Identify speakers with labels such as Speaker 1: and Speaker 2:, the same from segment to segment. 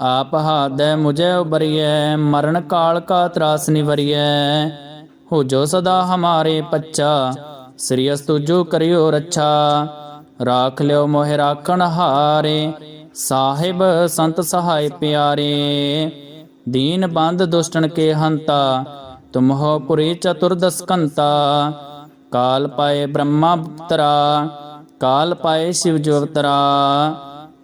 Speaker 1: ਆਪ ਹਾਦੈ ਮੁਝੇ ਉਬਰੀਐ, ਮਰਨ ਕਾਲ ਕਾ ਤਰਾਸ ਨਿਵਰੀਐ। ਹੋ ਜੋ ਸਦਾ ਹਮਾਰੇ ਪੱਚਾ ਸ੍ਰੀ ਅਸਤੁਜੋ ਕਰਿਓ ਰੱਛਾ। ਰਾਖ ਲਿਓ ਮੋਹਿ ਰਾਖਣ ਹਾਰੇ, ਸਾਹਿਬ ਸੰਤ ਸਹਾਇ ਪਿਆਰੇ। ਦੀਨ ਬੰਦ ਦੁਸ਼ਟਣ ਕੇ ਹੰਤਾ, ਤੁਮ ਹੋ ਪੁਰੀ ਚਤੁਰਦਸ ਕੰਤਾ ਕਾਲ ਪਾਏ ਬ੍ਰਹਮਾ ਪੁੱਤਰਾ ਕਾਲ ਪਾਏ ਸ਼ਿਵ ਜੋ ਅਵਤਰਾ।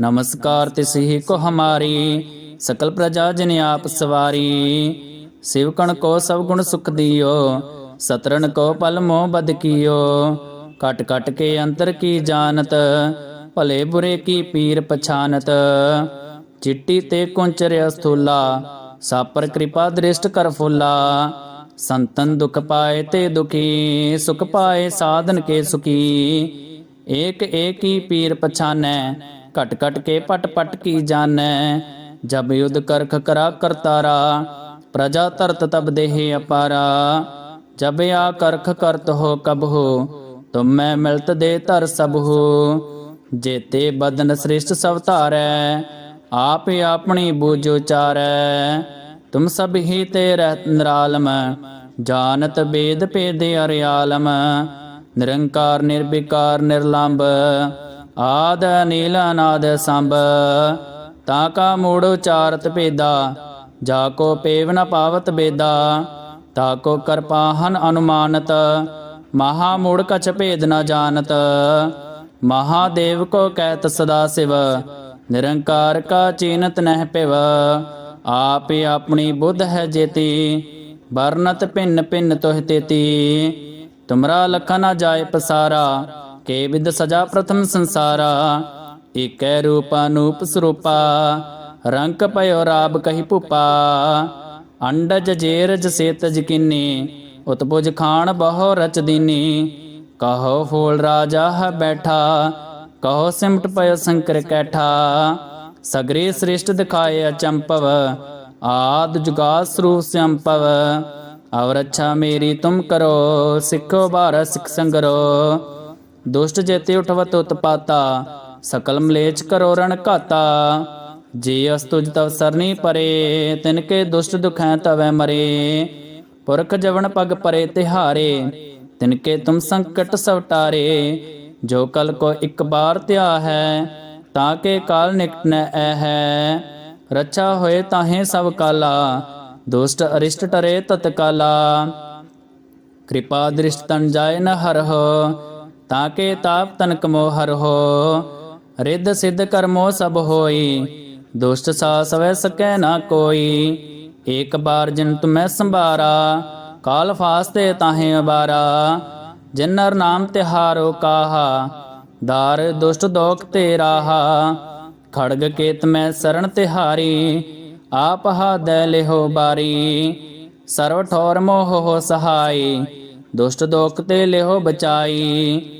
Speaker 1: ਨਮਸਕਾਰ ਤਿਸਹੀ ਕੋ ਹਮਾਰੀ, ਸਕਲ ਪ੍ਰਜਾ ਜਿਨ ਆਪ ਸਵਾਰੀ। ਸਿਵਕਣ ਕੋ ਸਭ ਗੁਣ ਸੁਖ ਦਿਓ ਸਤਰਨ ਕੋ ਪਲ ਮੋਹ ਬਦ ਕੀਓ। ਕਟ ਕਟ ਕੇ ਅੰਤਰ ਕੀ ਜਾਣਤ, ਭਲੇ ਬੁਰੇ ਕੀ ਪੀਰ ਪਛਾਨਤ। ਚਿੱਟੀ ਤੇ ਕੁੰਚਰ ਅਸਥੂਲਾ ਸਾਪਰ ਕਿਰਪਾ ਦ੍ਰਿਸ਼ਟ ਕਰ ਫੁੱਲਾ। ਸੰਤਨ ਦੁਖ ਪਾਏ ਤੇ ਦੁਖੀ, ਸੁਖ ਪਾਏ ਸਾਧਨ ਕੇ ਸੁਖੀ। ਏਕ ਏਕ ਹੀ ਪੀਰ ਪਛਾਨੈ ਘਟ ਘਟ ਕੇ ਪਟ ਪਟ ਕੀ ਜਾਣੈ? ਜਬ ਯੁਧ ਕਰਖ ਕਰਾ ਕਰਤਾਰਾ, ਪ੍ਰਜਾ ਤਰਤ ਤਬ ਦੇਹ ਅਪਾਰਾ। ਜਬ ਆ ਕਰਖ ਕਰਤ ਹੋ ਕਬ ਹੋ, ਤੁਮ ਮੈਂ ਮਿਲਤ ਦੇ ਧਰ ਸਭ ਹੋ। ਜੇਤੇ ਬਦਨ ਸ੍ਰਿਸ਼ਟ ਸਭ ਧਾਰੈ, ਆਪ ਆਪਣੀ ਬੂਝ ਉਚਾਰੈ। ਤੁਮ ਸਭ ਹੀ ਤੇ ਰਹਿਤ ਨਿਰਾਲਮ, ਜਾਣਤ ਬੇਦ ਭੇਦ ਅਰਿਆਲਮ। ਨਿਰੰਕਾਰ, ਨਿਰਵਿਕਾਰ, ਨਿਰਲੰਭ ਆਦ ਨੀਲ ਅਨਾਦ ਸੰਭ, ਤਾ ਕਾ ਮੂੜ ਉਚਾਰਤ ਭੇਦਾ, ਜਾ ਕੋ ਪੇਵ ਨ ਪਾਵਤ ਬੇਦਾ, ਤਾ ਕੋ ਕਰਪਾਹਨ ਅਨੁਮਾਨਤ, ਮਹਾ ਮੂੜ ਕਛ ਭੇਦ ਨ ਜਾਣਤ ਮਹਾਦੇਵ ਕੋ ਕਹਿਤ ਸਦਾ ਸਿਵ, ਨਿਰੰਕਾਰ ਕਾ ਚੀਨਤ ਨਹਿ ਪਿਵ ਆਪ ਆਪਣੀ ਬੁੱਧ ਹੈ ਜੇਤੀ, ਵਰਨਤ ਭਿੰਨ ਭਿੰਨ ਤੋਹਿ ਤੇਤੀ, ਤੁਮਰਾ ਲਖਾ ਨਾ ਜਾਏ ਪਸਾਰਾ ਕੇ ਵਿਦ ਸਜਾ ਪ੍ਰਥਮ ਸੰਸਾਰਾ, ਏਕੈ ਰੂਪ ਅਨੂਪ ਸਰੂਪਾ ਰੰਗ ਪਇਓ ਰਾਬ ਕਹੀ ਭੂਪਾ, ਅੰਡਜ ਜੇਰਜ ਸੇਤ ਜਕਿਨੀ ਉਤਪੁਜ ਖਾਨ ਬਹੁ ਰਚ ਦੀਨੀ, ਕਹੋ ਫੂਲ ਰਾਜਾ ਹੈ ਬੈਠਾ, ਕਹੋ ਸਿਮਟ ਪਇਓ ਸੰਕਰ ਕੈਠਾ, ਸਗਰੇ ਸ੍ਰਿਸ਼ਟ ਦਿਖਾਏ ਅਚੰਪਵ, ਆਦ ਜੁਗਾ ਸਰੂਪ ਸੰਪਵ ਔਰ ਅੱਛਾ ਮੇਰੀ ਤੁਮ ਕਰੋ, ਸਿੱਖੋ ਬਾਰ ਸਿੱਖ ਸੰਗਰੋ ਦੁਸ਼ਟ ਜੇਤੇ ਉਠਵਤ ਉਤਪਾਤਾ, ਸਕਲ ਮਲੇਚ ਕਰੋ ਰਣ ਘਾਤਾ। ਜੇ ਅਸਤੁਜ ਤਵ ਸਰਨੀ ਪਰੇ, ਤਿਨ ਕੇ ਦੁਸ਼ਟ ਦੁਖੈ ਤਵੈ ਮਰੇ। ਪੁਰਖ ਜਵਨ ਪਗ ਪਰੇ ਤਿਹਾਰੇ, ਤਿਨ ਕੇ ਤੁਮ ਸੰਕਟ ਸਵਟਾਰੇ ਜੋ ਕਲ ਕੋ ਇੱਕ ਬਾਰ ਧਿਆ ਹੈ, ਤਾਂ ਕੇ ਕਾਲ ਨਿਕਟ ਨ ਐ ਹੈ। ਰੱਛਾ ਹੋਏ ਤਾਹੇ ਸਭ ਕਾਲਾ, ਦੁਸ਼ਟ ਅਰਿਸ਼ਟ ਟਰੇ ਤਤਕਾਲਾ। ਕਿਰਪਾ ਦ੍ਰਿਸ਼ਟ ਤਨ ਜਾਏ ਨ ਹਰਹੁ ਤਾਂ ਕੇ ਤਾਪ ਤਨਕ ਮੋ ਹੋ, ਰਿੱਧ ਸਿੱਧ ਕਰਮੋ ਸਭ ਹੋਈ, ਦੁਸ਼ਟ ਸਾ ਸਵੈ ਸਕੈ ਨਾ ਕੋਈ, ਏਕ ਬਾਰ ਜਿਨ ਤੁਮੈ ਸੰਭਾਰਾ, ਕਾਲ ਫਾਸਤੇ ਤਾਹੇ ਅਬਾਰਾ ਜਿਨਰ ਨਾਮ ਤਿਹਾਰੋ ਕਾਹਾ, ਦਾਰ ਦੁਸ਼ਟ ਦੋਖ ਤੇ ਰਾਹਾ ਖੜਗ ਕੇਤ ਮੈਂ ਸਰਣ ਤਿਹਾਰੀ, ਆਪ ਹਾਦੈ ਲਿਹੋ ਬਾਰੀ, ਸਰਵ ਠੌਰ ਮੋਹ ਹੋ ਸਹਾਈ, ਦੁਸ਼ਟ ਦੋਖ ਤੇ ਲਿਹੋ ਬਚਾਈ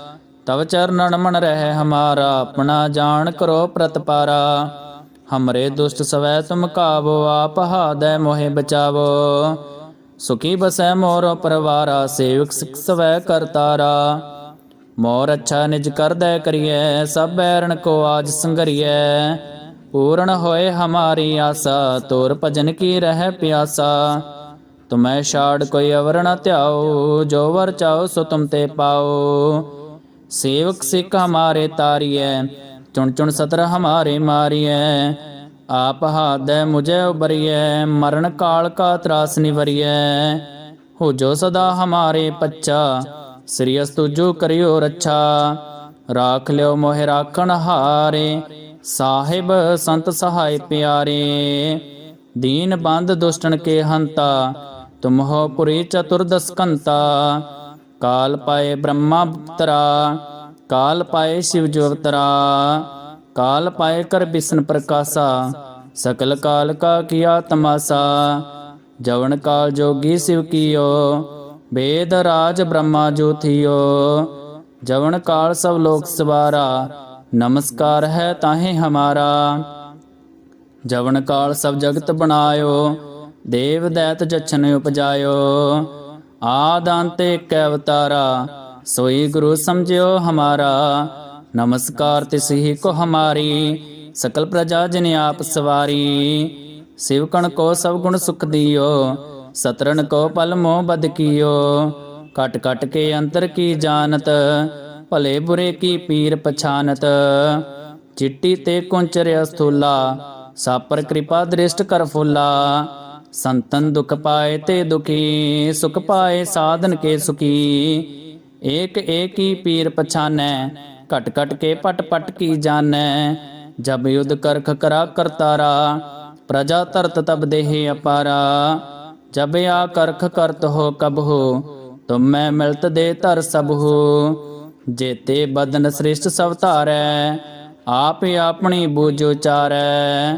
Speaker 1: ਤਵ ਚਰਨਨ ਮਨ ਰਹਿ ਹਮਾਰਾ, ਆਪਣਾ ਜਾਣ ਕਰੋ ਪ੍ਰਤਪਾਰਾ। ਹਮਰੇ ਦੁਸ਼ਟ ਸਵੈ ਤੁਮ ਕਾਵੋ, ਆਪ ਹਾਦੈ ਮੋਹਿ ਬਚਾਵੋ। ਸੁਖੀ ਬਸੈ ਮੋਰ ਪਰਵਾਰਾ, ਸੇਵਕ ਸਿਖ ਸਵੈ ਕਰਤਾਰਾ ਮੋਰ ਅੱਛਾ ਨਿਜ ਕਰਦੈ ਕਰੀਐ, ਸਭ ਬੈਰਣ ਕੋ ਆਜ ਸੰਗਰੀਐ। ਪੂਰਨ ਹੋਏ ਹਮਾਰੀ ਆਸਾ, ਤੋਰ ਭਜਨ ਕੀ ਰਹਿ ਪਿਆਸਾ। ਤੁਮੈ ਛਾੜ ਕੋਈ ਅਵਰ ਨ ਧਿਆਓ, ਜੋ ਵਰ ਚਾਓ ਸੋ ਤੁਮ ਤੇ ਪਾਓ। ਸੇਵਕ ਸਿੱਖ ਹਮਾਰੇ ਤਾਰੀਐ, ਚੁਣ ਚੁਣ ਸਤਰ ਹਮਾਰੇ ਮਾਰੀਐ। ਆਪ ਹਾਦੈ ਮੁਝੇ ਉਬਰੀਐ, ਮਰਨ ਕਾਲ ਕਾ ਤਰਾਸ ਨਿਵਰੀਐ। ਹੋ ਜੋ ਸਦਾ ਹਮਾਰੇ ਪੱਚਾ ਸ੍ਰੀ ਅਸਤੁਜੋ ਕਰਿਓ ਰੱਛਾ। ਰਾਖ ਲਿਓ ਮੋਹਿ ਰਾਖਣ ਹਾਰੇ, ਸਾਹਿਬ ਸੰਤ ਸਹਾਇ ਪਿਆਰੇ। ਦੀਨ ਬੰਦ ਦੁਸ਼ਟਨ ਕੇ ਹੰਤਾ ਤੁਮ ਹੋ ਪੁਰੀ ਚਤੁਰਦਸ ਕਾਲ ਪਾਏ ਬ੍ਰਹਮਾ ਪੁੱਤਰਾ, ਕਾਲ ਪਾਏ ਸ਼ਿਵ ਜੋ ਅਵਤਰਾ, ਕਾਲ ਪਾਏ ਕਰ ਬਿਸ਼ਨ ਪ੍ਰਕਾਸ਼ਾ, ਸਕਲ ਕਾਲ ਕਾ ਕੀਆ ਤਮਾਸਾ, ਜਵਨ ਕਾਲ ਜੋਗੀ ਸਿਵ ਕੀਓ ਵੇਦ ਰਾਜ ਬ੍ਰਹਮਾ ਜੋਥਿਓ ਜਵਨ ਕਾਲ ਸਭ ਲੋਕ ਸਵਾਰਾ, ਨਮਸਕਾਰ ਹੈ ਤਾਹੇ ਹਮਾਰਾ। ਜਵਨ ਕਾਲ ਸਭ ਜਗਤ ਬਣਾਇਓ, ਦੇਵ ਦੈਤ ਜਛਨ ਉਪਜਾਇਓ ਆਦਾਂਤੇ ਇੱਕ ਅਵਤਾਰਾ, ਸੋਈ ਗੁਰੂ ਸਮਝਿਓ ਹਮਾਰਾ। ਨਮਸਕਾਰ ਤਿਸ ਹੀ ਕੋ ਹਮਾਰੀ, ਸਕਲ ਪ੍ਰਜਾ ਜਿਨ ਆਪ ਸਵਾਰੀ। ਸਿਵਕਣ ਕੋ ਸਭ ਗੁਣ ਸੁਖ ਦਿਓ ਸਤਰਨ ਕੋ ਪਲ ਮੋਹ ਬਦ ਕੀਓ। ਕਟ ਕਟ ਕੇ ਅੰਤਰ ਕੀ ਜਾਣਤ, ਭਲੇ ਬੁਰੇ ਕੀ ਪੀਰ ਪਛਾਨਤ। ਚਿੱਟੀ ਤੇ ਕੁੰਚਰਿਆ ਸਥੂਲਾ, ਸਾਪਰ ਕਿਰਪਾ ਦ੍ਰਿਸ਼ਟ ਕਰ ਫੁੱਲਾ। ਸੰਤਨ ਦੁਖ ਪਾਏ ਤੇ ਦੁਖੀ, ਸੁਖ ਪਾਏ ਸਾਧਨ ਕੇ ਸੁਖੀ। ਏਕ ਏਕ ਪੀਰ ਪਛਾਨੈ, ਘਟ ਘਟ ਕੇ ਪਟ ਪਟ ਕੀ ਜਾਣੈ। ਜਬ ਯੁਧ ਕਰਖ ਕਰਾ ਕਰਤਾਰਾ, ਪ੍ਰਜਾ ਤਰਤ ਤਬ ਦੇਹ ਅਪਾਰਾ। ਜਬ ਆ ਕਰਖ ਕਰਤ ਹੋ ਕਬ ਹੋ, ਤੁਮ ਮੈਂ ਮਿਲਤ ਦੇ ਧਰ ਸਭ ਹੋ। ਜੇਤੇ ਬਦਨ ਸ੍ਰਿਸ਼ਟ ਸਭ ਧਾਰੈ, ਆਪ ਆਪਣੀ ਬੂਝ ਉਚਾਰੈ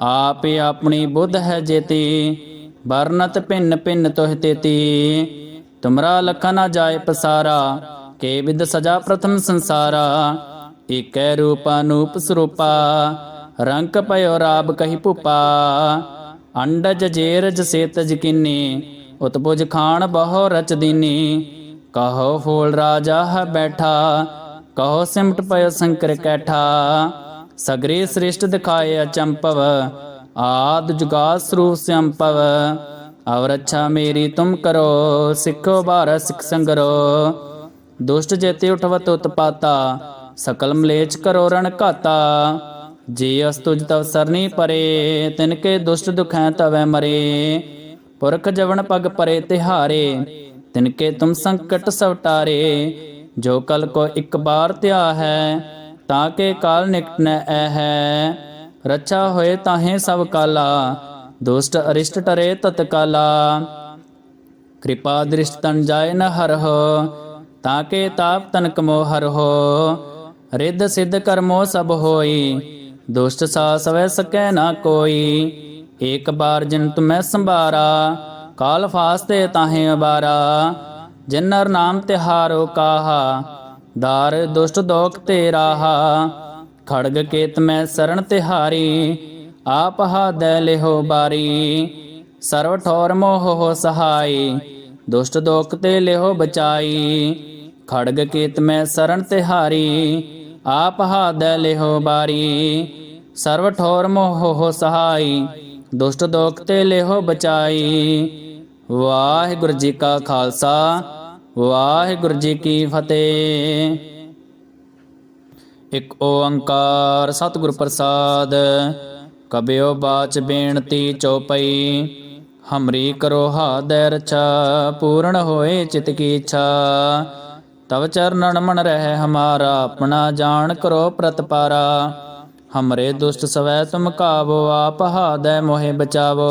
Speaker 1: ਆਪ ਆਪਣੀ ਬੁੱਧ ਹੈ ਜੇਤੀ, ਵਰਨਤ ਭਿੰਨ ਭਿੰਨ ਤੋਹਿ ਤੇਤੀ। ਤੁਮਰਾ ਲਖਾ ਨਾ ਜਾਏ ਪਸਾਰਾ, ਕੇ ਵਿਦ ਸਜਾ ਪ੍ਰਥਮ ਸੰਸਾਰਾ। ਏਕੈ ਰੂਪ ਅਨੂਪ ਸਰੂਪਾ, ਰੰਕ ਪਇਓ ਰਾਬ ਕਹੀ ਭੂਪਾ। ਅੰਡਜ ਜੇਰਜ ਸੇਤਜ ਕਿਨੀ ਉਤਪੁਜ ਖਾਨ ਬਹੁ ਰਚ ਦੀਨੀ। ਕਹੋ ਫੂਲ ਰਾਜਾ ਹੈ ਬੈਠਾ, ਕਹੋ ਸਿਮਟ ਪਇਓ ਸੰਕਰ ਕੈਠਾ। ਸਗਰੇ ਸ੍ਰਿਸ਼ਟ ਦਿਖਾਏ ਅਚੰਪਵ, ਆਦ ਜੁਗਾ ਸਰੂਪ ਸੰਪਵ। ਅਵਰ ਅੱਛਾ ਮੇਰੀ ਤੁਮ ਕਰੋ, ਸਿੱਖੋ ਬਾਰ ਸਿੱਖ ਸੰਗਰੋ। ਦੁਸ਼ਟ ਜੇਤੇ ਉਠਵਤ ਉਤਪਾਤਾ, ਸਕਲ ਮਲੇਚ ਕਰੋ ਰਣ ਘਾਤਾ। ਜੇ ਅਸਤੁਜ ਤਵ ਸਰਨੀ ਪਰੇ, ਤਿਨ ਕੇ ਦੁਸ਼ਟ ਦੁਖੈ ਤਵੈ ਮਰੇ। ਪੁਰਖ ਜਵਨ ਪਗ ਪਰੇ ਤਿਹਾਰੇ, ਤਿਨ ਕੇ ਤੁਮ ਸੰਕਟ ਸਵਟਾਰੇ ਜੋ ਕਲ ਕੋ ਇੱਕ ਬਾਰ ਧਿਆ ਹੈ ਤਾਂ ਕੇ ਕਾਲ ਨਿਕਟ ਨ ਐ ਹੈ ਰੱਛਾ ਹੋਏ ਤਾਹੇ ਸਭ ਕਾਲਾ। ਦੁਸ਼ਟ ਅਰਿਸ਼ਟ ਟਰੇ ਤਤਕਾਲਾ। ਕਿਰਪਾ ਦ੍ਰਿਸ਼ਟ ਤਨ ਜਾਏ ਨ ਹਰਹੁ। ਤਾਂ ਕੇ ਤਾਪ ਤਨਕ ਮੋ ਹਰਹੁ। ਰਿੱਧ ਸਿੱਧ ਕਰਮੋ ਸਭ ਹੋਈ। ਦੁਸ਼ਟ ਸਾ ਸਵੈ ਸਕੈ ਨਾ ਕੋਈ। ਏਕ ਬਾਰ ਜਿਨ ਤੁਮੈ ਸੰਭਾਰਾ। ਕਾਲ ਫਾਸਤੇ ਤਾਹੇ ਅਬਾਰਾ। ਜਿਨ ਨਰ ਨਾਮ ਤਿਹਾਰੋ ਕਾਹਾ। ਦਾਰ ਦੁਸ਼ਟ ਦੋਖ ਤੇ ਰਾਹਾ ਖੜਗ ਕੇਤ ਮੈਂ ਸਰਣ ਤਿਹਾਰੀ ਆਪ ਹਾਦੈ ਲਿਹੋ ਬਾਰੀ ਸਰਵ ਠੋਰ ਮੋਹ ਹੋ ਸਹਾਈ ਦੁਸ਼ਟ ਦੋਖ ਤੇ ਲਿਹੋ ਬਚਾਈ ਖੜਗ ਕੇਤ ਮੈਂ ਸਰਣ ਤਿਹਾਰੀ ਆਪ ਹਾਦੈ ਲਿਹੋ ਬਾਰੀ ਸਰਵ ਠੋਰ ਮੋਹ ਹੋ ਸਹਾਈ ਦੁਸ਼ਟ ਦੋਖ ਤੇ ਲਿਹੋ ਬਚਾਈ ਵਾਹਿਗੁਰੂ ਜੀ ਕਾ ਖਾਲਸਾ ਵਾਹਿਗੁਰੂ ਜੀ ਕੀ ਫਤਿਹ। ਇਕ ਓੰਕਾਰ ਸਤਿਗੁਰ ਪ੍ਰਸਾਦ, ਕਬਿਓ ਬਾਚ ਬੇਨਤੀ ਚਉਪਈ, ਹਮਰੀ ਕਰੋ ਹਾਦੈ ਰਛਾ, ਪੂਰਨ ਹੋਏ ਚਿਤ ਕੀ ਇੱਛਾ। ਤਵ ਚਰਨਨ ਮਨ ਰਹਿ ਹਮਾਰਾ, ਆਪਣਾ ਜਾਣ ਕਰੋ ਪ੍ਰਤਪਾਰਾ ਹਮਰੇ ਦੁਸ਼ਟ ਸਵੈ ਤੁਮ ਕਾਵੋ, ਆਪ ਹਾਦੈ ਮੋਹਿ ਬਚਾਵੋ।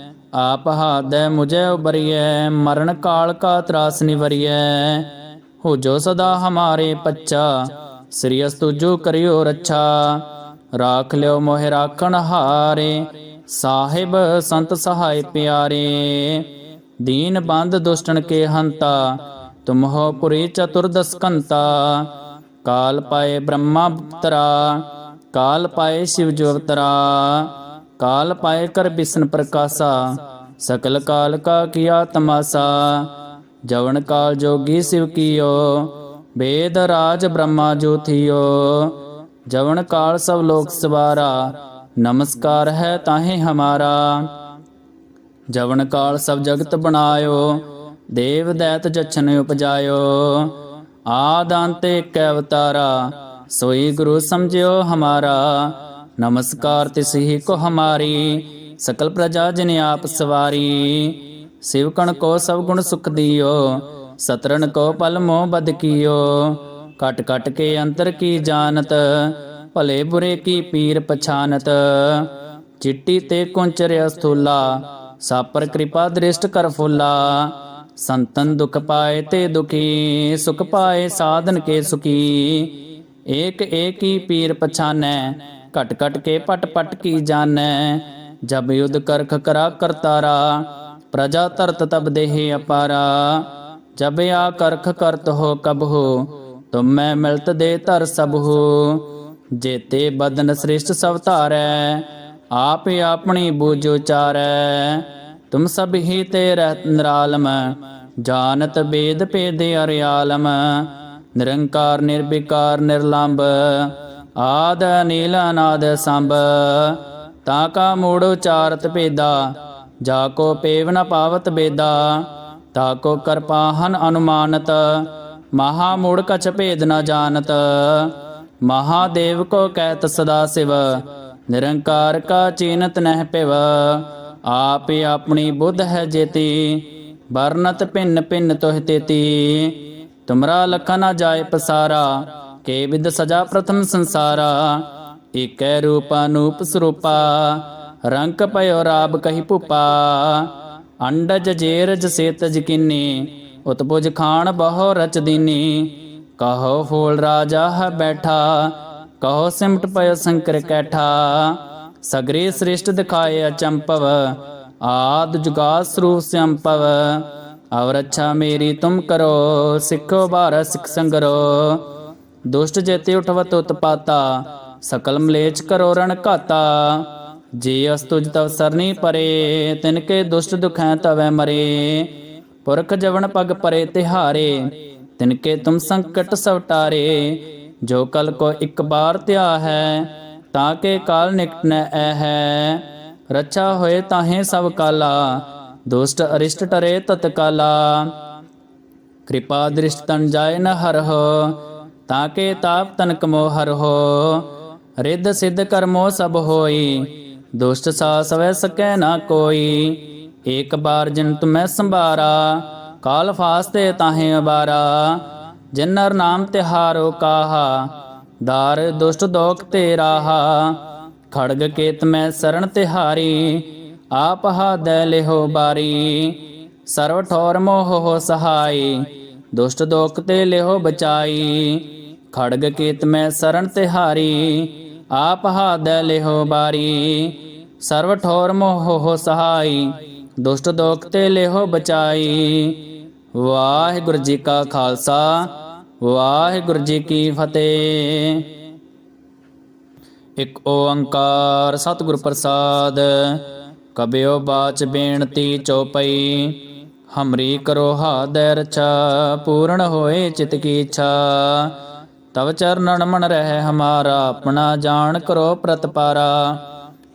Speaker 1: ਆਪ ਹਾਦੈ ਮੁਝੇ ਉਬਰੀਐ, ਮਰਨ ਕਾਲ ਕਾ ਤਰਾਸ ਨਿਵਰੀਐ। ਹੋ ਜੋ ਸਦਾ ਹਮਾਰੇ ਪੱਚਾ ਸ੍ਰੀ ਅਸਤੁਜੋ ਕਰਿਓ ਰੱਛਾ। ਰਾਖ ਲਿਓ ਮੋਹਿ ਰਾਖਣ ਹਾਰੇ, ਸਾਹਿਬ ਸੰਤ ਸਹਾਇ ਪਿਆਰੇ। ਦੀਨ ਬੰਦ ਦੁਸ਼ਟਣ ਕੇ ਹੰਤਾ ਤੁਮ ਹੋ ਪੁਰੀ ਚਤੁਰਦਸ ਕੰਤਾ ਕਾਲ ਪਾਏ ਬ੍ਰਹਮਾ ਪੁੱਤਰਾ ਕਾਲ ਪਾਏ ਸ਼ਿਵ ਜੋ ਅਵਤਰਾ। ਕਾਲ ਪਾਏ ਕਰ ਬਿਸ਼ਨ ਪ੍ਰਕਾਸ਼ਾ ਸਕਲ ਕਾਲ ਕਾ ਕੀਆ ਤਮਾਸਾ ਜਵਨ ਕਾਲ ਜੋਗੀ ਸਿਵ ਕੀਓ ਵੇਦ ਰਾਜ ਬ੍ਰਹਮਾ ਜੋਥਿਓ ਜਵਨ ਕਾਲ ਸਭ ਲੋਕ ਸਵਾਰਾ ਨਮਸਕਾਰ ਹੈ ਤਾਹੇ ਹਮਾਰਾ ਜਵਨ ਕਾਲ ਸਭ ਜਗਤ ਬਣਾਇਓ ਦੇਵ ਦੈਤ ਜਛਨ ਉਪਜਾਇਓ ਆਦੰਤ ਏਕ ਅਵਤਾਰਾ ਸੋਈ ਗੁਰੂ ਸਮਝਿਓ ਹਮਾਰਾ ਨਮਸਕਾਰ ਤਿਸ ਹੀ ਕੋ ਹਮਾਰੀ, ਸਕਲ ਪ੍ਰਜਾ ਜਿਨ ਆਪ ਸਵਾਰੀ। ਸਿਵਕਣ ਕੋ ਸਭ ਗੁਣ ਸੁਖ ਦਿਓ ਸਤਰਨ ਕੋ ਪਲ ਮੋਹ ਬਦ ਕੀਓ। ਕਟ ਕਟ ਕੇ ਅੰਤਰ ਕੀ ਜਾਣਤ, ਭਲੇ ਬੁਰੇ ਕੀ ਪੀਰ ਪਛਾਨਤ। ਚਿੱਟੀ ਤੇ ਕੁੰਚਰਿ ਅਸਥੂਲਾ ਸਾਪਰ ਕਿਰਪਾ ਦ੍ਰਿਸ਼ਟ ਕਰ ਫੁੱਲਾ। ਸੰਤਨ ਦੁਖ ਪਾਏ ਤੇ ਦੁਖੀ, ਸੁਖ ਪਾਏ ਸਾਧਨ ਕੇ ਸੁਖੀ। ਏਕ ਏਕ ਹੀ ਪੀਰ ਪਛਾਨੈ ਘਟ ਘਟ ਕੇ ਪਟ ਪਟ ਕੀ ਜਾਣੈ? ਜਬ ਯੁਧ ਕਰਖ ਕਰਾ ਕਰਤਾਰਾ, ਪ੍ਰਜਾ ਤਰਤ ਤਬ ਦੇਹ ਅਪਾਰਾ। ਜਬ ਆ ਕਰਖ ਕਰਤ ਹੋ ਕਬ ਹੋ, ਤੁਮ ਮੈਂ ਮਿਲਤ ਦੇ ਧਰ ਸਭ ਹੋ। ਜੇਤੇ ਬਦਨ ਸ੍ਰਿਸ਼ਟ ਸਭ ਧਾਰੈ, ਆਪ ਆਪਣੀ ਬੂਝ ਉਚਾਰੈ। ਤੁਮ ਸਭ ਹੀ ਤੇ ਰਹਿਤ ਨਿਰਾਲਮ, ਜਾਣਤ ਬੇਦ ਭੇਦ ਅਰਿਆਲਮ। ਨਿਰੰਕਾਰ ਨਿਰਵਿਕਾਰ ਨਿਰਲੰਭ ਆਦ ਨੀਲ ਅਨਾਦ ਸੰਭ, ਤਾ ਕਾ ਮੂੜ ਉਚਾਰਤ ਭੇਦਾ, ਜਾ ਕੋ ਪੇਵ ਨ ਪਾਵਤ ਬੇਦਾ, ਤਾ ਕੋ ਕਰਪਾਹਨ ਅਨੁਮਾਨਤ, ਮਹਾ ਮੂੜ ਕਛ ਭੇਦ ਨ ਜਾਣਤ ਮਹਾਦੇਵ ਕੋ ਕਹਿਤ ਸਦਾ ਸਿਵ, ਨਿਰੰਕਾਰ ਕਾ ਚੀਨਤ ਨਹਿ ਪਿਵ ਆਪ ਆਪਣੀ ਬੁੱਧ ਹੈ ਜੇਤੀ, ਵਰਨਤ ਭਿੰਨ ਭਿੰਨ ਤੋਹ ਤੇਤੀ, ਤੁਮਰਾ ਲਖਾ ਨਾ ਜਾਏ ਪਸਾਰਾ ਕੇ ਵਿਦ ਸਜਾ ਪ੍ਰਥਮ ਸੰਸਾਰਾ, ਏਕੈ ਰੂਪ ਅਨੂਪ ਸਰੂਪਾ ਰੰਗ ਪਇਓ ਰਾਬ ਕਹੀ ਭੂਪਾ, ਅੰਡਜ ਜੇਰਜ ਸੇਤ ਜਕਿਨੀ ਉਤਪੁਜ ਖਾਨ ਬਹੁ ਰਚ ਦੀਨੀ, ਕਹੋ ਫੂਲ ਰਾਜਾ ਹੈ ਬੈਠਾ, ਕਹੋ ਸਿਮਟ ਪਇਓ ਸੰਕਰ ਕੈਠਾ, ਸਗਰੇ ਸ੍ਰਿਸ਼ਟ ਦਿਖਾਏ ਅਚੰਪਵ, ਆਦ ਜੁਗਾ ਸਰੂਪ ਸੰਪਵ ਅਵਰ ਅੱਛਾ ਮੇਰੀ ਤੁਮ ਕਰੋ, ਸਿੱਖੋ ਬਾਰ ਸਿੱਖ ਸੰਗਰੋ ਦੁਸ਼ਟ ਜੇਤੇ ਉਠਵਤ ਉਤਪਾਤਾ, ਸਕਲ ਮਲੇਚ ਕਰੋ ਰਣ ਘਾਤਾ। ਜੇ ਅਸਤੁਜ ਤਵ ਸਰਨੀ ਪਰੇ, ਤਿਨ ਕੇ ਦੁਸ਼ਟ ਦੁਖੈ ਤਵੈ ਮਰੇ। ਪੁਰਖ ਜਵਨ ਪਗ ਪਰੇ ਤਿਹਾਰੇ, ਤਿਨ ਕੇ ਤੁਮ ਸੰਕਟ ਸਵਟਾਰੇ ਜੋ ਕਲ ਕੋ ਇੱਕ ਬਾਰ ਧਿਆ ਹੈ, ਤਾਂ ਕੇ ਕਾਲ ਨਿਕਟ ਨ ਐ ਹੈ। ਰੱਛਾ ਹੋਏ ਤਾਹੇ ਸਭ ਕਾਲਾ, ਦੁਸ਼ਟ ਅਰਿਸ਼ਟ ਟਰੇ ਤਤਕਾਲਾ। ਕਿਰਪਾ ਦ੍ਰਿਸ਼ਟ ਤਨ ਜਾਏ ਨ ਹਰਹੁ ਤਾਂ ਕੇ ਤਾਪ ਤਨਕ ਮੋ ਹਰਹੁ ਰਿੱਧ ਸਿੱਧ ਕਰਮੋ ਸਭ ਹੋਈ। ਦੁਸ਼ਟ ਸਾ ਸਵੈ ਸਕੈ ਨਾ ਕੋਈ। ਏਕ ਬਾਰ ਜਿਨ ਤੁਮੈ ਸੰਭਾਰਾ, ਕਾਲ ਫਾਸਤੇ ਤਾਹੇ ਅਬਾਰਾ। ਜਿਨਰ ਨਾਮ ਤਿਹਾਰੋ ਕਾਹਾ, ਦਾਰ ਦੁਸ਼ਟ ਦੋਖ ਤੇ ਰਾਹਾ ਖੜਗ ਕੇਤ ਮੈਂ ਸਰਣ ਤਿਹਾਰੀ, ਆਪ ਹਾਦੈ ਲਿਹੋ ਬਾਰੀ। ਸਰਵ ਠੋਰ ਮੋਹ ਹੋ ਸਹਾਈ, ਦੁਸ਼ਟ ਦੋਖ ਤੇ ਲਿਹੋ ਬਚਾਈ। ਖੜਗ ਕੇਤ ਮੈਂ ਸਰਣ ਤਿਹਾਰੀ, ਆਪ ਹਾਦੈ ਲਿਹੋ ਬਾਰੀ। ਸਰਵ ਠੋਰ ਮੋਹ ਹੋ ਸਹਾਈ, ਦੁਸ਼ਟ ਦੋਖ ਤੇ ਲਿਹੋ ਬਚਾਈ। ਵਾਹਿਗੁਰੂ ਜੀ ਕਾ ਖਾਲਸਾ, ਵਾਹਿਗੁਰੂ ਜੀ ਕੀ ਫਤਿਹ। ਇਕ ਓੰਕਾਰ ਸਤਿਗੁਰ ਪ੍ਰਸਾਦ, ਕਬਿਓ ਬਾਚ ਬੇਨਤੀ ਚਉਪਈ ਹਮਰੀ ਕਰੋ ਹਾਦੈ ਰਛਾ, ਪੂਰਨ ਹੋਏ ਚਿਤ ਕੀ ਇੱਛਾ। ਤਵ ਚਰਨਨ ਮਨ ਰਹਿ ਹਮਾਰਾ, ਆਪਣਾ ਜਾਣ ਕਰੋ ਪ੍ਰਤਪਾਰਾ।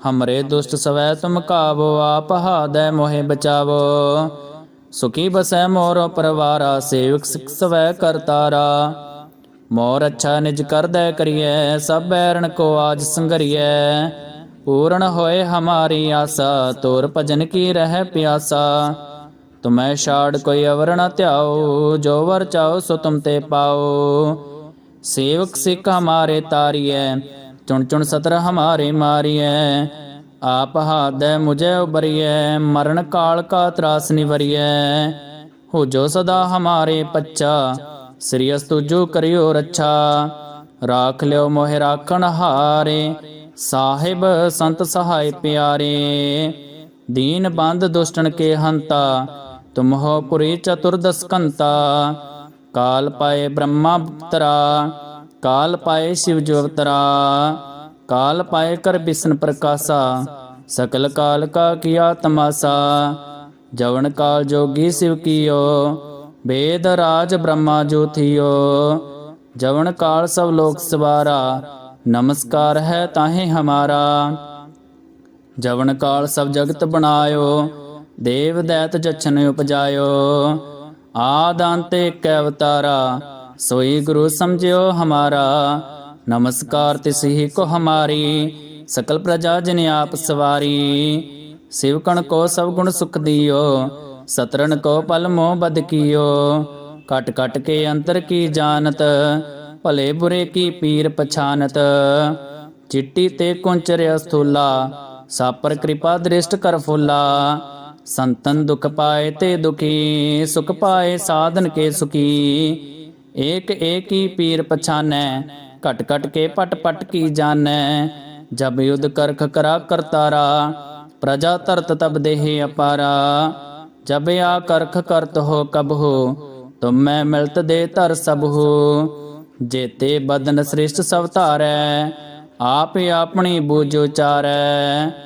Speaker 1: ਹਮਰੇ ਦੁਸ਼ਟ ਸਵੈ ਤੁਮ ਕਾਵੋ, ਆਪ ਹਾਦੈ ਮੋਹਿ ਬਚਾਵੋ। ਸੁਖੀ ਬਸੈ ਮੋਰ ਪਰਵਾਰਾ, ਸੇਵਕ ਸਿਖ ਸਵੈ ਕਰਤਾਰਾ ਮੋਰ ਅੱਛਾ ਨਿਜ ਕਰਦੈ ਕਰੀਐ, ਸਭ ਬੈਰਣ ਕੋ ਆਜ ਸੰਗਰੀਐ। ਪੂਰਨ ਹੋਏ ਹਮਾਰੀ ਆਸਾ, ਤੋਰ ਭਜਨ ਕੀ ਰਹਿ ਪਿਆਸਾ। ਤੁਮੈ ਛਾੜ ਕੋਈ ਅਵਰਣ ਨ ਧਿਆਓ, ਜੋ ਵਰ ਚਾਓ ਸੋ ਤੁਮ ਤੇ ਪਾਓ। ਸੇਵਕ ਸਿੱਖ ਹਮਾਰੇ ਤਾਰੀਐ, ਚੁਣ ਚੁਣ ਸਤਰ ਹਮਾਰੇ ਮਾਰੀਐ। ਆਪ ਹਾਦੈ ਮੁਝੇ ਉਬਰੀਐ, ਮਰਨ ਕਾਲ ਕਾ ਤਰਾਸ ਨਿਵਰੀਐ। ਹੋ ਜੋ ਸਦਾ ਹਮਾਰੇ ਪੱਚਾ ਸ੍ਰੀ ਅਸਤੁ ਕਰਿਓ ਰੱਛਾ। ਰਾਖ ਲਿਓ ਮੋਹਿ ਰਾਖਣ ਹਾਰੇ, ਸਾਹਿਬ ਸੰਤ ਸਹਾਇ ਪਿਆਰੇ। ਦੀਨ ਬੰਦ ਦੁਸ਼ਟਨ ਕੇ ਹੰਤਾ ਤੁਮ ਹੋ ਪੁਰੀ ਚਤੁਰਦਸ ਕਾਲ ਪਾਏ ਬ੍ਰਹਮਾ ਪੁੱਤਰਾ, ਕਾਲ ਪਾਏ ਸ਼ਿਵ ਜੋ ਅਵਤਰਾ, ਕਾਲ ਪਾਏ ਕਰ ਬਿਸ਼ਨ ਪ੍ਰਕਾਸ਼ਾ, ਸਕਲ ਕਾਲ ਕਾ ਕੀਆ ਤਮਾਸਾ, ਜਵਨ ਕਾਲ ਜੋਗੀ ਸਿਵ ਕੀਓ ਵੇਦ ਰਾਜ ਬ੍ਰਹਮਾ ਜੋਥਿਓ ਜਵਨ ਕਾਲ ਸਭ ਲੋਕ ਸਵਾਰਾ, ਨਮਸਕਾਰ ਹੈ ਤਾਹੇ ਹਮਾਰਾ। ਜਵਨ ਕਾਲ ਸਭ ਜਗਤ ਬਣਾਇਓ, ਦੇਵ ਦੈਤ ਜਛਨ ਉਪਜਾਇਓ ਆਦੰਤ ਏਕ ਅਵਤਾਰਾ, ਸੋਈ ਗੁਰੂ ਸਮਝਿਓ ਹਮਾਰਾ। ਨਮਸਕਾਰ ਤਿਸ ਹੀ ਕੋ ਹਮਾਰੀ, ਸਕਲ ਪ੍ਰਜਾ ਜਨ ਆਪ ਸਵਾਰੀ। ਸਿਵਕਣ ਕੋ ਸਭ ਗੁਣ ਸੁਖ ਦਿਓ ਸਤਰਨ ਕੋ ਪਲ ਮੋਹ ਬਦ ਕੀਓ। ਕਟ ਕਟ ਕੇ ਅੰਤਰ ਕੀ ਜਾਣਤ, ਭਲੇ ਬੁਰੇ ਕੀ ਪੀਰ ਪਛਾਨਤ। ਚਿੱਟੀ ਤੇ ਕੁੰਚਰਿ ਸਥੂਲਾ, ਸਾਪਰ ਕਿਰਪਾ ਦ੍ਰਿਸ਼ਟ ਕਰ ਫੁੱਲਾ। ਸੰਤਨ ਦੁਖ ਪਾਏ ਤੇ ਦੁਖੀ, ਸੁਖ ਪਾਏ ਸਾਧਨ ਕੇ ਸੁਖੀ। ਏਕ ਏਕ ਪੀਰ ਪਛਾਨੈ, ਘਟ ਘਟ ਕੇ ਪਟ ਪਟ ਕੀ ਜਾਣੈ। ਜਬ ਯੁਧ ਕਰਖ ਕਰਾ ਕਰਤਾਰਾ, ਪ੍ਰਜਾ ਤਰਤ ਤਬ ਦੇਹ ਅਪਾਰਾ। ਜਬ ਆ ਕਰਖ ਕਰਤ ਹੋ ਕਬ ਹੋ, ਤੁਮ ਮੈਂ ਮਿਲਤ ਦੇ ਧਰ ਸਭ ਹੋ। ਜੇਤੇ ਬਦਨ ਸ੍ਰਿਸ਼ਟ ਸਭ ਧਾਰੈ, ਆਪ ਆਪਣੀ ਬੂਝ ਉਚਾਰੈ।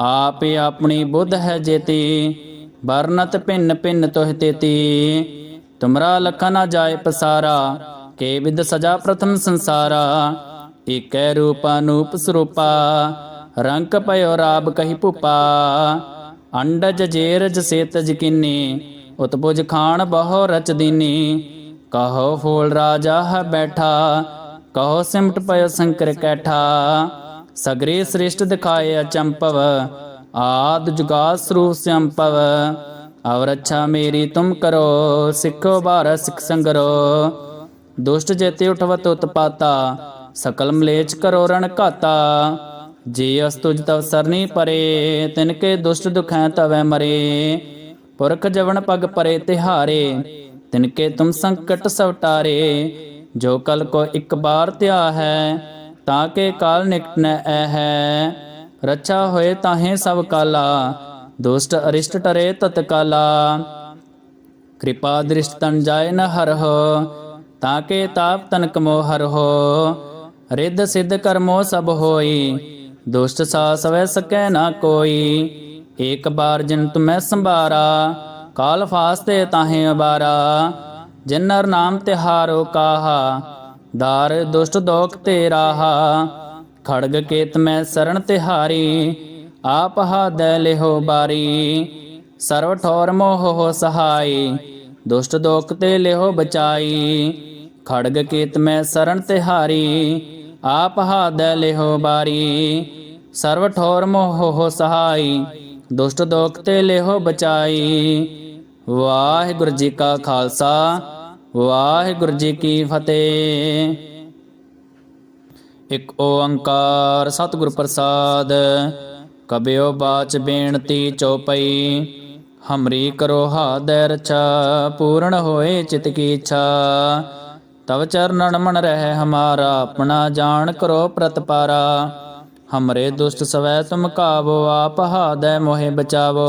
Speaker 1: ਆਪ ਆਪਣੀ ਬੁੱਧ ਹੈ ਜੇਤੀ, ਵਰਨਤ ਭਿੰਨ ਭਿੰਨ ਤੋਹਿ ਤੇਤੀ। ਤੁਮਰਾ ਲਖਨ ਨਾ ਜਾਏ ਪਸਾਰਾ, ਕੇ ਵਿਦ ਸਜਾ ਪ੍ਰਥਮ ਸੰਸਾਰਾ। ਏਕੈ ਰੂਪ ਅਨੂਪ ਸਰੂਪਾ ਰੰਗ ਪਇਓ ਰਾਬ ਕਹੀ ਭੂਪਾ। ਅੰਡਜ ਜੇਰਜ ਸੇਤ ਜਕਿਨੀ ਉਤਪੁਜ ਖਾਨ ਬਹੁ ਰਚ ਦੀਨੀ। ਕਹੋ ਫੂਲ ਰਾਜਾ ਹੈ ਬੈਠਾ, ਕਹੋ ਸਿਮਟ ਪਇਓ ਸੰਕਰ ਕੈਠਾ। ਸਗਰੇ ਸ੍ਰਿਸ਼ਟ ਦਿਖਾਏ ਅਚੰਪਵ, ਆਦ ਜੁਗਾ ਸਰੂਪ ਸੰਪਵ। ਅਵਰ ਅੱਛਾ ਮੇਰੀ ਤੁਮ ਕਰੋ, ਸਿੱਖੋ ਬਾਰ ਸਿੱਖ ਸੰਗਰੋ। ਦੁਸ਼ਟ ਜੇਤੇ ਉਠਵਤ ਉਤਪਾਤਾ, ਸਕਲ ਮਲੇਚ ਕਰੋ ਰਣ ਘਾਤਾ। ਜੇ ਅਸ ਤੁਜ ਤਵ ਸਰਨੀ ਪਰੇ, ਤਿਨ ਕੇ ਦੁਸ਼ਟ ਦੁਖੈ ਤਵੈ ਮਰੇ। ਪੁਰਖ ਜਵਨ ਪਗ ਪਰੇ ਤਿਹਾਰੇ, ਤਿਨ ਕੇ ਤੁਮ ਸੰਕਟ ਸਵਟਾਰੇ ਜੋ ਕਲ ਕੋ ਇੱਕ ਬਾਰ ਧਿਆ ਹੈ ਤਾਂ ਕੇ ਕਾਲ ਨਿਕਟ ਨ ਐ ਹੈ। ਰੱਛਾ ਹੋਏ ਤਾਹੇ ਸਭ ਕਾਲਾ। ਦੁਸ਼ਟ ਅਰਿਸ਼ਟ ਟਰੇ ਤਤਕਾਲਾ। ਕਿਰਪਾ ਦ੍ਰਿਸ਼ਟ ਤਨ ਜਾਏ ਨ ਹਰਹੁ। ਤਾਂ ਕੇ ਤਾਪ ਤਨਕ ਮੋ ਹਰਹੁ। ਰਿੱਧ ਸਿੱਧ ਕਰਮੋ ਸਭ ਹੋਈ। ਦੁਸ਼ਟ ਸਾ ਸਵੈ ਸਕੈ ਨਾ ਕੋਈ। ਏਕ ਬਾਰ ਜਿਨ ਤੁਮੈ ਸੰਭਾਰਾ। ਕਾਲ ਫਾਸਤੇ ਤਾਹੇ ਅਬਾਰਾ। ਜਿਨ ਨਰ ਨਾਮ ਤਿਹਾਰੋ ਕਾਹਾ। ਦਾਰ ਦੁਸ਼ਟ ਦੋਖ ਤੇ ਰਾਹਾ ਖੜਗ ਕੇਤ ਮੈਂ ਸਰਣ ਤਿਹਾਰੀ ਆਪ ਹਾਦੈ ਲਿਹੋ ਬਾਰੀ ਸਰਵ ਠੌਰ ਮੋਹ ਹੋ ਸਹਾਈ ਦੁਸ਼ਟ ਦੋਖ ਤੇ ਲਿਹੋ ਬਚਾਈ ਖੜਗ ਕੇਤ ਮੈਂ ਸਰਣ ਤਿਹਾਰੀ ਆਪ ਹਾਦੈ ਲਿਹੋ ਬਾਰੀ ਸਰਵ ਠੌਰ ਮੋਹ ਹੋ ਸਹਾਈ ਦੁਸ਼ਟ ਦੋਖ ਤੇ ਲਿਹੋ ਬਚਾਈ ਵਾਹਿਗੁਰੂ ਜੀ ਕਾ ਖਾਲਸਾ ਵਾਹਿਗੁਰੂ ਜੀ ਕੀ ਫਤਿਹ। ਇਕ ਓੰਕਾਰ ਸਤਿਗੁਰ ਪ੍ਰਸਾਦ, ਕਬਿਓ ਬਾਚ ਬੇਨਤੀ ਚਉਪਈ ਹਮਰੀ ਕਰੋ ਹਾਦੈ ਰਛਾ, ਪੂਰਨ ਹੋਏ ਚਿਤ ਕੀ ਇੱਛਾ। ਤਵ ਚਰਨਨ ਮਨ ਰਹਿ ਹਮਾਰਾ, ਆਪਣਾ ਜਾਣ ਕਰੋ ਪ੍ਰਤਪਾਰਾ ਹਮਰੇ ਦੁਸ਼ਟ ਸਵੈ ਤੁਮ ਕਾਵੋ, ਆਪ ਹਾਦੈ ਮੋਹਿ ਬਚਾਵੋ।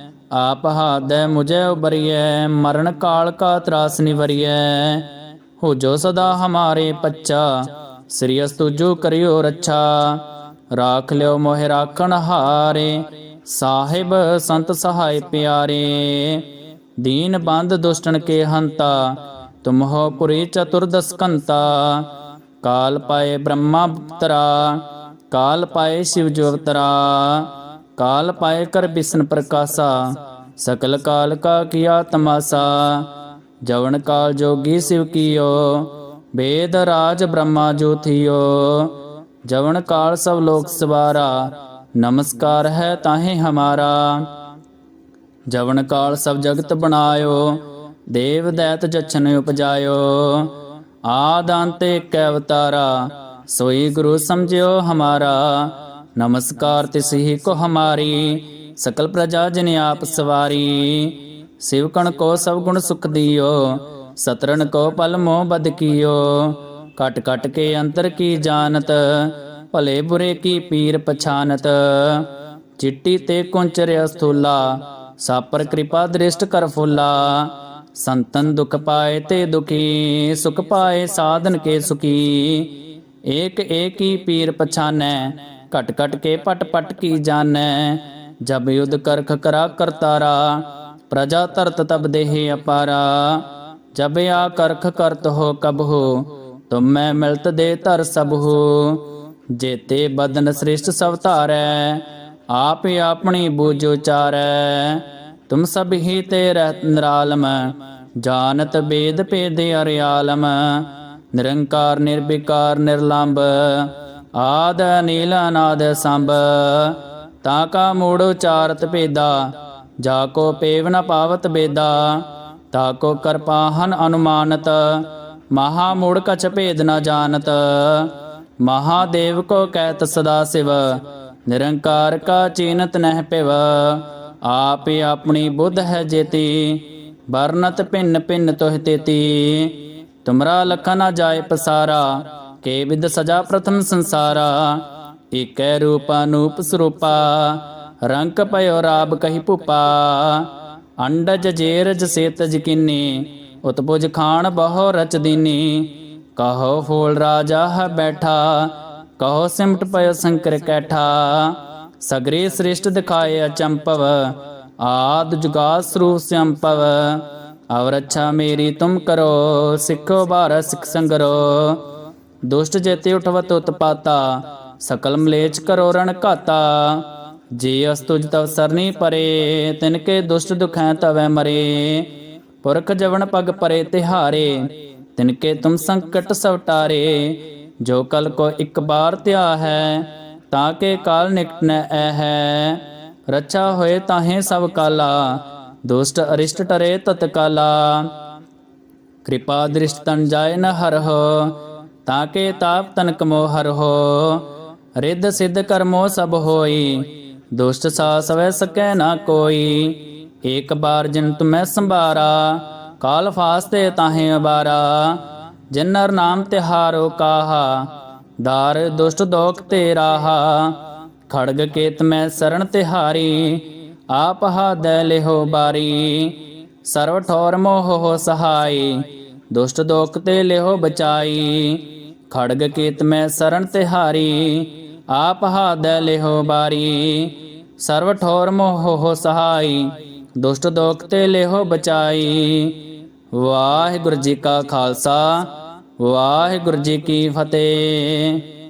Speaker 1: ਆਪ ਹਾਦੈ ਮੁਝੇ ਉਬਰੀਐ, ਮਰਨ ਕਾਲ ਕਾ ਤਰਾਸ ਨਿਵਰੀਐ। ਹੋ ਜੋ ਸਦਾ ਹਮਾਰੇ ਪੱਚਾ ਸ੍ਰੀ ਅਸਤੁ ਕਰਿਓ ਰੱਛਾ। ਰਾਖ ਲਿਓ ਮੋਹਿ ਰਾਖਣ ਹਾਰੇ, ਸਾਹਿਬ ਸੰਤ ਸਹਾਇ ਪਿਆਰੇ। ਦੀਨ ਬੰਦ ਦੁਸ਼ਟਨ ਕੇ ਹੰਤਾ ਤੁਮ ਹੋ ਪੁਰੀ ਚਤੁਰਦਸ ਕੰਤਾ ਕਾਲ ਪਾਏ ਬ੍ਰਹਮਾ ਤਰਾ, ਕਾਲ ਪਾਏ ਸ਼ਿਵ ਜੋਤਰਾ ਕਾਲ ਪਾਏ ਕਰ ਬਿਸ਼ਨ ਪ੍ਰਕਾਸ਼ਾ, ਸਕਲ ਕਾਲ ਕਾ ਕੀਆ ਤਮਾਸਾ। ਜਵਨ ਕਾਲ ਜੋਗੀ ਸਿਵ ਕੀਓ ਵੇਦ ਰਾਜ ਬ੍ਰਹਮਾ ਜੋਥਿਓ ਜਵਨ ਕਾਲ ਸਭ ਲੋਕ ਸਵਾਰਾ, ਨਮਸਕਾਰ ਹੈ ਤਾਹੇ ਹਮਾਰਾ। ਜਵਨ ਕਾਲ ਸਭ ਜਗਤ ਬਣਾਇਓ, ਦੇਵ ਦੈਤ ਜਛਨ ਉਪਜਾਇਓ। ਆਦਾਂਤੇ ਕੈ ਅਵਤਾਰਾ, ਸੋਈ ਗੁਰੂ ਸਮਝਿਓ ਹਮਾਰਾ। ਨਮਸਕਾਰ ਤਿਸ ਕੋ ਹਮਾਰੀ, ਸਕਲ ਪ੍ਰਜਾ ਜਨ ਆਪ ਸਵਾਰੀ। ਸਿਵਕਣ ਕੋ ਸਭ ਗੁਣ ਸੁਖ ਦਿਓ ਸਤਰਨ ਕੋ ਪਲ ਮੋਹ ਬਦ ਕੀਓ। ਕਟ ਕਟ ਕੇ ਅੰਤਰ ਕੀ ਜਾਣਤ, ਭਲੇ ਬੁਰੇ ਕੀ ਪੀਰ ਪਛਾਨਤ। ਚਿੱਟੀ ਤੇ ਕੁੰਚਰਿ ਅਸਥੂਲਾ, ਸਾਪਰ ਕਿਰਪਾ ਦ੍ਰਿਸ਼ਟ ਕਰ ਫੁੱਲਾ। ਸੰਤਨ ਦੁਖ ਪਾਏ ਤੇ ਦੁਖੀ, ਸੁਖ ਪਾਏ ਸਾਧਨ ਕੇ ਸੁਖੀ। ਏਕ ਏਕੀ ਪੀਰ ਪਛਾਨੈ ਘਟ ਘਟ ਕੇ ਪਟ ਪਟ ਕੀ ਜਾਣੈ? ਜਬ ਯੁਧ ਕਰਖ ਕਰਾ ਕਰਤਾਰਾ, ਪ੍ਰਜਾ ਤਰਤ ਤਬ ਦੇਹ ਅਪਾਰਾ। ਜਬ ਆ ਕਰਖ ਕਰਤ ਹੋ ਕਬ ਹੋ, ਤੁਮ ਮੈਂ ਮਿਲਤ ਦੇ ਧਰ ਸਭ ਹੋ। ਜੇਤੇ ਬਦਨ ਸ੍ਰਿਸ਼ਟ ਸਭ ਧਾਰੈ, ਆਪ ਆਪਣੀ ਬੂਝ ਉਚਾਰੈ। ਤੁਮ ਸਭ ਹੀ ਤੇ ਰਹਿਤ ਨਿਰਾਲਮ, ਜਾਣਤ ਬੇਦ ਭੇਦ ਅਰਿਆਲਮ। ਨਿਰੰਕਾਰ, ਨਿਰਵਿਕਾਰ, ਨਿਰਲੰਭ ਆਦ ਨੀਲ ਅਨਾਦ ਸੰਭ, ਤਾ ਕਾ ਮੂੜ ਉਚਾਰਤ ਭੇਦਾ, ਜਾ ਕੋ ਪੇਵ ਨ ਪਾਵਤ ਬੇਦਾ, ਤਾ ਕੋ ਕਰਪਾਹਨ ਅਨੁਮਾਨਤ, ਮਹਾ ਮੂੜ ਕਛ ਭੇਦ ਨ ਜਾਣਤ। ਮਹਾਦੇਵ ਕੋ ਕਹਿਤ ਸਦਾ ਸਿਵ, ਨਿਰੰਕਾਰ ਕਾ ਚੀਨਤ ਨਹਿ ਪਿਵ। ਆਪ ਆਪਣੀ ਬੁੱਧ ਹੈ ਜੇਤੀ, ਵਰਨਤ ਭਿੰਨ ਭਿੰਨ ਤੋਹਿ ਤੇਤੀ। ਤੁਮਰਾ ਲਖਾ ਨਾ ਜਾਏ ਪਸਾਰਾ ਕੇ ਵਿਦ ਸਜਾ ਪ੍ਰਥਮ ਸੰਸਾਰਾ, ਏਕੈ ਰੂਪ ਅਨੂਪ ਸਰੂਪਾ, ਰੰਕ ਪਇਓ ਰਾਬ ਕਹੀ ਭੂਪਾ, ਅੰਡਜ ਜੇਰਜ ਸੇਤਜ ਕਿਨੀ ਉਤਪੁਜ ਖਾਨ ਬਹੁ ਰਚ ਦੀਨੀ, ਕਹੋ ਫੂਲ ਰਾਜਾ ਹੈ ਬੈਠਾ, ਕਹੋ ਸਿਮਟ ਪਇਓ ਸੰਕਰ ਕੈਠਾ, ਸਗਰੇ ਸ੍ਰਿਸ਼ਟ ਦਿਖਾਏ ਅਚੰਪਵ, ਆਦ ਜੁਗਾ ਸਰੂਪ ਸੰਪਵ ਅਵਰ ਅੱਛਾ ਮੇਰੀ ਤੁਮ ਕਰੋ, ਸਿੱਖੋ ਬਾਰ ਸਿੱਖ ਸੰਗਰੋ। ਦੁਸ਼ਟ ਜੇਤੇ ਉਠਵਤ ਉਤਪਾਤਾ ਸਕਲ ਮਲੇਚ ਕਰੋ ਰਣ ਘਾਤਾ। ਜੇ ਅਸਤੁਜ ਤਵ ਸਰਨੀ ਪਰੇ, ਤਿਨ ਕੇ ਦੁਸ਼ਟ ਦੁਖੈ ਤਵੈ ਮਰੇ। ਪੁਰਖ ਜਵਨ ਪਗ ਪਰੇ ਤਿਹਾਰੇ, ਤਿਨ ਕੇ ਤੁਮ ਸੰਕਟ ਸਭ ਜੋ ਕਲ ਕੋ ਇੱਕ ਬਾਰ ਧਿਆ ਹੈ, ਤਾਂ ਕੇ ਕਾਲ ਨਿਕਟ ਨ ਐ ਹੈ। ਰੱਛਾ ਹੋਏ ਤਾਹੇ ਸਭ ਕਾਲਾ, ਦੁਸ਼ਟ ਅਰਿਸ਼ਟ ਟਰੇ ਤਤਕਾਲਾ। ਕਿਰਪਾ ਦ੍ਰਿਸ਼ਟ ਤਨ ਜਾਏ ਨ ਹਰਹੁ ਤਾਂ ਕੇ ਤਾਪ ਤਨਕ ਮੋਹਰ ਹੋ। ਰਿੱਧ ਸਿੱਧ ਕਰਮੋ ਸਭ ਹੋਈ। ਦੁਸ਼ਟ ਸਾ ਸਵੈ ਸਕੈ ਨਾ ਕੋਈ। ਏਕ ਬਾਰ ਜਿਨ ਤੁਮੈ ਸੰਭਾਰਾ। ਕਾਲ ਫਾਸਤੇ ਤਾਹੇ ਅਬਾਰਾ ਜਿਨਰ ਨਾਮ ਤਿਹਾਰੋ ਕਾਹਾ। ਦਾਰ ਦੁਸ਼ਟ ਦੋਖ ਤੇ ਰਾਹਾ ਖੜਗ ਕੇਤ ਮੈਂ ਸਰਣ ਤਿਹਾਰੀ। ਆਪ ਹਾਦੈ ਲਿਹੋ ਬਾਰੀ। ਸਰਵ ਠੋਰ ਮੋਹ ਹੋ ਸਹਾਈ। ਦੁਸ਼ਟ ਦੋਖ ਤੇ ਲਿਹੋ ਬਚਾਈ। ਖੜਗ ਕੇਤ ਮੈਂ ਸਰਣ ਤਿਹਾਰੀ, ਆਪ ਹਾਦੈ ਲਿਹੋ ਬਾਰੀ। ਸਰਵ ਠੋਰ ਮੋਹ ਹੋ ਸਹਾਈ, ਦੁਸ਼ਟ ਦੋਖ ਤੇ ਲਿਹੋ ਬਚਾਈ। ਵਾਹਿਗੁਰੂ ਜੀ ਕਾ ਖਾਲਸਾ, ਵਾਹਿਗੁਰੂ ਜੀ ਕੀ ਫਤਿਹ।